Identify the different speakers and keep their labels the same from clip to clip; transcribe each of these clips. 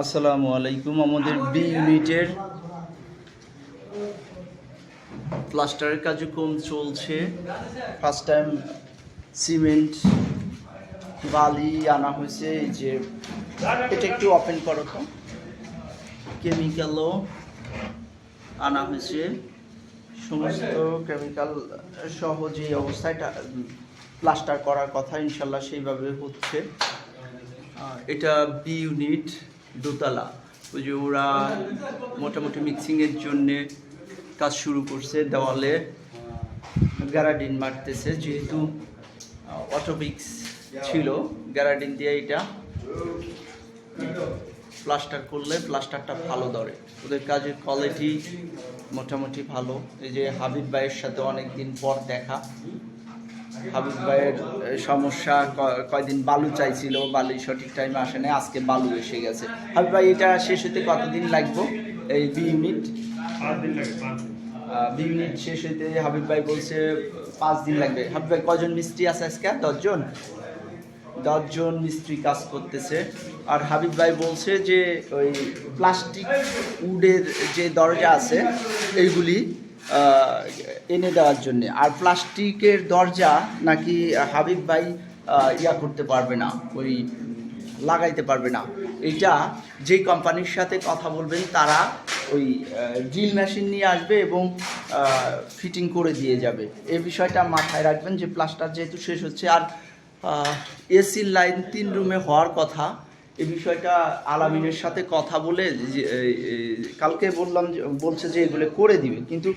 Speaker 1: আসসালামু আলাইকুম, আমাদের বি ইউনিটের প্লাস্টারের কার্যক্রম চলছে। ফার্স্ট টাইম সিমেন্ট বালি আনা হয়েছে যে এটা একটু ওপেন করো তো। কেমিক্যালও আনা হয়েছে। সমস্ত কেমিক্যাল সহ যে অবস্থায় প্লাস্টার করার কথা, ইনশাল্লাহ সেইভাবে হচ্ছে। এটা বি ইউনিট দোতলা। ওই যে ওরা মোটামুটি মিক্সিংয়ের জন্যে কাজ শুরু করছে দেওয়ালে। গ্যারাডিন মারতেছে, যেহেতু অটোপিক্স ছিল গ্যারাডিন দিয়ে এটা প্লাস্টার করলে প্লাস্টারটা ভালো ধরে। ওদের কাজের কোয়ালিটি মোটামুটি ভালো। এই যে হাবিব ভাইয়ের সাথে অনেক দিন পর দেখা। হাবিব ভাইয়ের সমস্যা কয়দিন বালু চাইছিল বালু সঠিক টাইমে আসে না আজকে বালু এসে গেছে। হাবিব ভাই এটা শেষ হতে কতদিন লাগবে এই বি ইউনিট বি ইউনিট শেষ হইতে হাবিব ভাই বলছে পাঁচ দিন লাগবে। হাবিব ভাই কজন মিস্ত্রি আছে আজকে? দশজন? দশজন মিস্ত্রি কাজ করতেছে। আর হাবিব ভাই বলছে যে ওই প্লাস্টিক উডের যে দরজা আছে এইগুলি এনে দেওয়ার জন্য। আর প্লাস্টিকের দরজা নাকি হাবিব ভাই ইয়া করতে পারবে না, ওই লাগাইতে পারবে না। এটা যেই কোম্পানির সাথে কথা বলবেন, তারা ওই ড্রিল মেশিন নিয়ে আসবে এবং ফিটিং করে দিয়ে যাবে। এই বিষয়টা মাথায় রাখবেন যে প্লাস্টার যেহেতু শেষ হচ্ছে, আর এসির লাইন তিন রুমে হওয়ার কথা এই বিষয়টা আলামিনের সাথে কথা বলে কালকে বললাম বলছে যে এগুলো করে দিবে। কিন্তু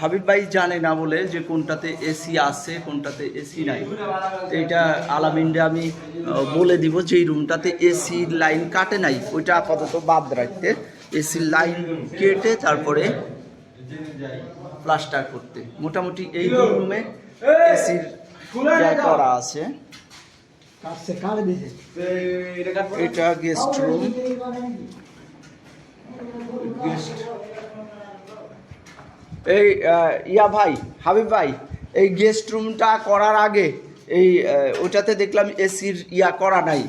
Speaker 1: হাবিব ভাই জানে না বলে যে কোনটাতে এসি আছে, কোনটাতে এসি নাই। এটা আলামিনরে আমি বলে দিব যে এই রুমটাতে এসি লাইন কাটে নাই। ওইটা আপাতত বাদ রাখতে। এসি লাইন কেটে তারপরে প্লাস্টার করতে। মোটামুটি এই রুমে এসির করা আছে। এটা গেস্ট রুম গেস্ট এই ইয়া ভাই হাবিব ভাই এই গেস্ট রুমটা করার আগে এই ওটাতে দেখলাম এসির ইয়া করা নাই।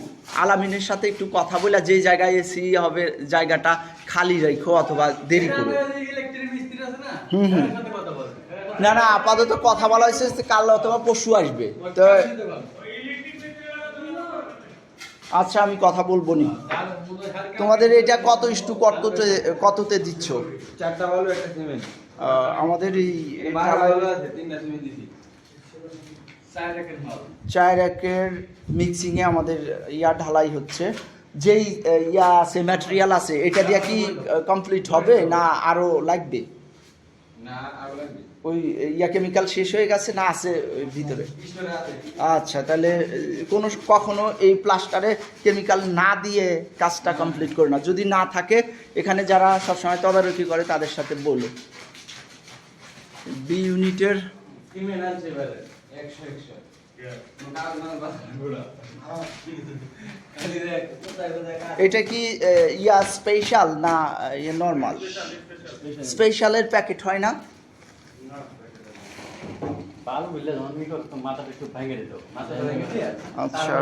Speaker 1: আলামিনের সাথে একটু কথা বলে যে জায়গায় এসি হবে জায়গাটা খালি রেখো অথবা দেরি করো। হুম হুম। না না আপাতত কথা বলা হয়েছে কাল অথবা পশু আসবে। তো আচ্ছা আমি কথা বলব নি। তোমাদের এটা কত ইস্টু কততে কততে দিচ্ছ?
Speaker 2: চারটা বালু একটা সিমেন্ট।
Speaker 1: আমাদের এই চায়ের একের মিক্সিংয়ে আমাদের ইয়া ঢালাই হচ্ছে। যেই ইয়া আছে ম্যাটেরিয়াল আছে এটা দিয়ে কি কমপ্লিট হবে না আরও লাগবে?
Speaker 2: না আরও লাগবে।
Speaker 1: ওই ইয়া কেমিক্যাল শেষ হয়ে গেছে? না, আছে ভিতরে। আচ্ছা তাহলে কোনো কখনো এই প্লাস্টারে কেমিক্যাল না দিয়ে কাজটা কমপ্লিট করে না। যদি না থাকে, এখানে যারা সবসময় তদারকি করে, তাদের সাথে বলো। বি ইউনিটের এটা কি ইয়া স্পেশাল না ইয়ে নর্মাল স্পেশালের প্যাকেট হয় না? আচ্ছা